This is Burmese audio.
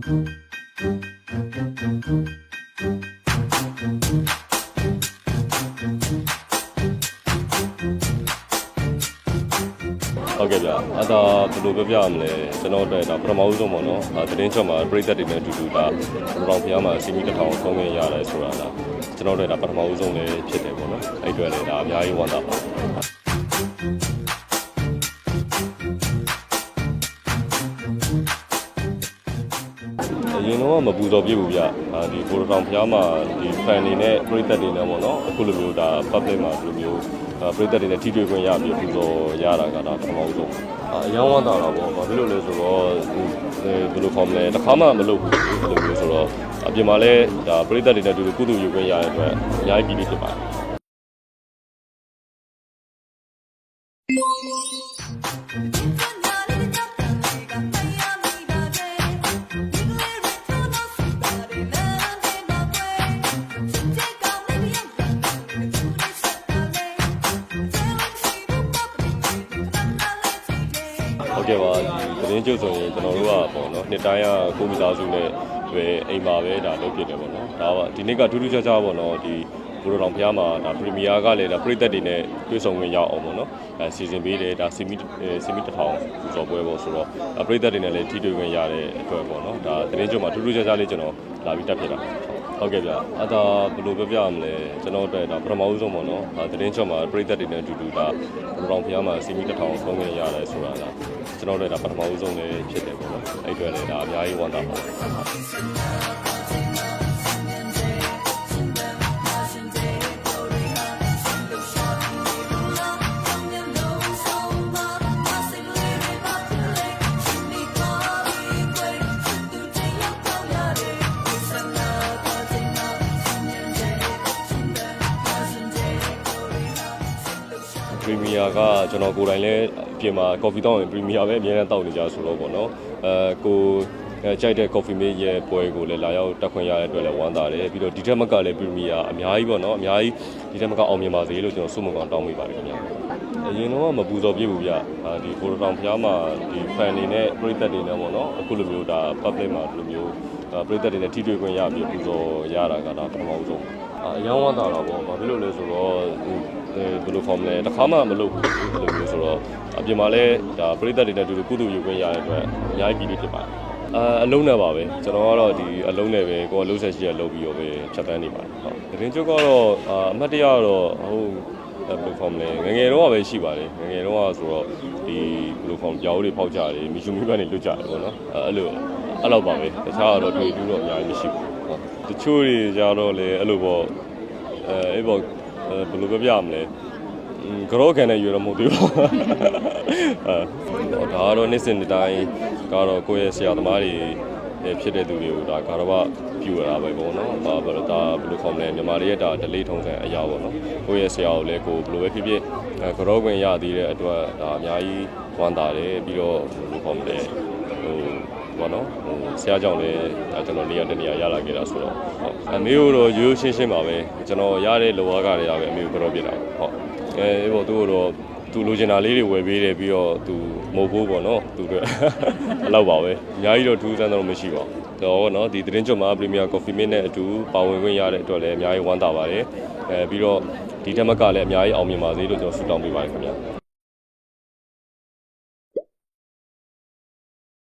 ဟုတ်ကဲ့ဗျအဲ့ဒါဘယ်လိုပြောပြရမလဲကျွန်တော်တို့ဒါပထမဦးဆုံးပေါ့နော်ဒါသတင်းချက်မှာပြည်သက်တွေနဲ့အတူတူဒါဘရောင်ဖျားမှာစီမီတစ်ထောင်ဆုံးခဲ့ရတယ်ဆိုတာဒါကျွန်တော်တို့ဒါပထမဦးဆုံးလည်းဖြစ်တယ်ပေါ့နော်အဲ့အတွက်လည်းဒါအများကြီးဝမ်းသာပါ အရင်တော့မပူဇော်ပြဘူးဗျအာဒီကိုရတောင်ဖျားမှာဒီ fan တွေနဲ့ပြည်သက်တွေနဲ့ပေါ့နော်အခုလိုမျိုးဒါ public မှာဒီလိုမျိုးအာပြည်သက်တွေနဲ့ထိတွေ့ခွင့်ရပြီးပူဇော်ရတာကဒါပထမဦးဆုံးအာအယောင်းဝမ်းသာတာပေါ့ဘာဖြစ်လို့လဲဆိုတော့ဟိုဘယ်လိုခေါ်မလဲတစ်ခါမှမလုပ်ဘူးအဲ့လိုမျိုးဆိုတော့အပြင်မှာလည်းဒါပြည်သက်တွေနဲ့အတူတူကုသယူခွင့်ရတဲ့အတွက်အများကြီးပြီးပြီးဖြစ်ပါတယ် ဟုတ်ကဲ့ပါဒီသတင်းကျုပ်ဆိုရင်ကျွန်တော်တို့ကပေါ့နော်နှစ်တိုင်းကကိုမိသားစုနဲ့ပဲအိမ်မှာပဲဒါလုပ်ဖြစ်တယ်ပေါ့နော်ဒါကဒီနေ့ကထူးထူးခြားခြားပေါ့နော်ဒီဘူရိုတော်ဖျားမှာဒါပရီမီယာကလည်းဒါပရိသတ်တွေနဲ့တွေ့ဆုံခွင့်ရအောင်ပေါ့နော်အဲစီစဉ်ပေးတယ်ဒါစီမီစီမီတစ်ထောင်ပူဇော်ပွဲပေါ့ဆိုတော့ပရိသတ်တွေနဲ့လည်းထိတွေ့ခွင့်ရတဲ့အတွက်ပေါ့နော်ဒါသတင်းကျုပ်မှာထူးထူးခြားခြားလေးကျွန်တော်လာပြီးတက်ဖြစ်တာ ဟုတ်ကဲ့ဗျအဲ့ဒါဘယ်လိုပြောပြရမလဲကျွန်တော်တို့ဒါပထမဦးဆုံးပေါ့နော်ဒါသတင်းချက်မှာပြည်သက်တွေနဲ့အတူတူဒါဘူရောင်ဖျားမှာစီမီတစ်ထောင်ဆုံးခွင့်ရတယ်ဆိုတာဒါကျွန်တော်တို့ဒါပထမဦးဆုံးလည်းဖြစ်တယ်ပေါ့နော်အဲ့အတွက်လည်းဒါအများကြီးဝမ်းသာပါတယ် ပရီမီယာကကျွန်တော်ကိုယ်တိုင်လည်းအပြင်မှာကော်ဖီတောင်းရင်ပရီမီယာပဲအများနဲ့တောက်နေကြဆိုတော့ပေါ့နော်အဲကိုအဲကြိုက်တဲ့ coffee mate ရဲ့ပွဲကိုလည်းလာရောက်တက်ခွင့်ရတဲ့အတွက်လည်းဝမ်းသာတယ်ပြီးတော့ဒီထက်မကလည်းပရီမီယာအများကြီးပေါ့နော်အများကြီးဒီထက်မကအောင်မြင်ပါစေလို့ကျွန်တော်ဆုမကောင်းတောင်းမိပါတယ်ခင်ဗျာအရင်တော့မပူဇော်ပြဘူးဗျအာဒီကိုရတောင်ဖျားမှာဒီ fan တွေနဲ့ပြည်သက်တွေနဲ့ပေါ့နော်အခုလိုမျိုးဒါ public မှာဒီလိုမျိုးဒါပြည်သက်တွေနဲ့ထိတွေ့ခွင့်ရပြီးပူဇော်ရတာကဒါပထမဦးဆုံးအာအယောင်းဝမ်းသာတာပေါ့ဘာဖြစ်လို့လဲဆိုတော့ဟို ဘယ်လိုခေါ်မလဲတစ်ခါမှမလုပ်ဘူးအဲ့လိုမျိုးဆိုတော့အပြင်မှာလည်းဒါပြည်သက်တွေနဲ့အတူတူကုသယူခွင့်ရတဲ့အတွက်အများကြီးပြီးပြီးဖြစ်ပါတယ်အာအလုံးနဲ့ပါပဲကျွန်တော်ကတော့ဒီအလုံးနဲ့ပဲကိုယ်လုံးဆက်ရှိရလုပ်ပြီးတော့ပဲဖြတ်တန်းနေပါတယ်ဟုတ်တရင်ကျုပ်ကတော့အာအမှတ်တရတော့ဟိုဘယ်လိုခေါ်မလဲငယ်ငယ်တော့ပဲရှိပါတယ်ငယ်ငယ်တော့ဆိုတော့ဒီဘယ်လိုခေါ်ကြောက်တွေဖောက်ကြတယ်မီရှူမီဘက်နေလွတ်ကြတယ်ပေါ့နော်အဲ့လိုအဲ့လောက်ပါပဲတခြားတော့တွေ့တူတော့အများကြီးမရှိဘူးဟုတ်တချို့တွေကြတော့လေအဲ့လိုပေါ့အဲအဲ့ပေါ့ဘယ်လိုပြောပြမလဲ ကြောခံတဲ့ယူရမို့သေးဘူးအဲဒါကတော့နေ့စဉ်နေ့တိုင်းကတော့ကိုယ့်ရဲ့ဆရာသမားတွေဖြစ်တဲ့သူတွေကိုဒါကာရဘပြူရတာပဲပေါ့နော်ဒါဘယ်လိုဒါဘယ်လိုခေါ်မလဲမြန်မာတွေရဲ့ဒါဒလေးထုံးစံအရာပေါ့နော်ကိုယ့်ရဲ့ဆရာကိုလည်းကိုဘယ်လိုပဲဖြစ်ဖြစ်ကြောခွင့်ရသေးတဲ့အတွက်ဒါအများကြီးဝမ်းသာတယ်ပြီးတော့ဘယ်လိုခေါ်မလဲဟိုပေါ့နော်ဟိုဆရာကြောင့်လည်းဒါကျွန်တော်နေရာတနေရာရလာခဲ့တာဆိုတော့ဟုတ်အမေတို့ရိုးရိုးရှင်းရှင်းပါပဲကျွန်တော်ရတဲ့လောကတွေကပဲအမေကိုကြောပြတာဟုတ် အဲဘောသူတို့သူလိုချင်တာလေးတွေဝယ်ပေးတယ်ပြီးတော့သူမဟုတ်ဘူးပေါ့နော်သူတို့အဲ့လောက်ပါပဲအများကြီးတော့ထူးဆန်းတော့မရှိပါဘူးတော့နော်ဒီသတင်းကြွမှာ Premier Coffee Mate နဲ့အတူပါဝင်ခွင့်ရတဲ့အတွက်လည်းအများကြီးဝမ်းသာပါတယ်အဲပြီးတော့ဒီတက်မကလည်းအများကြီးအောင်မြင်ပါစေလို့ကျွန်တော်ဆုတောင်းပေးပါတယ်ခင်ဗျာ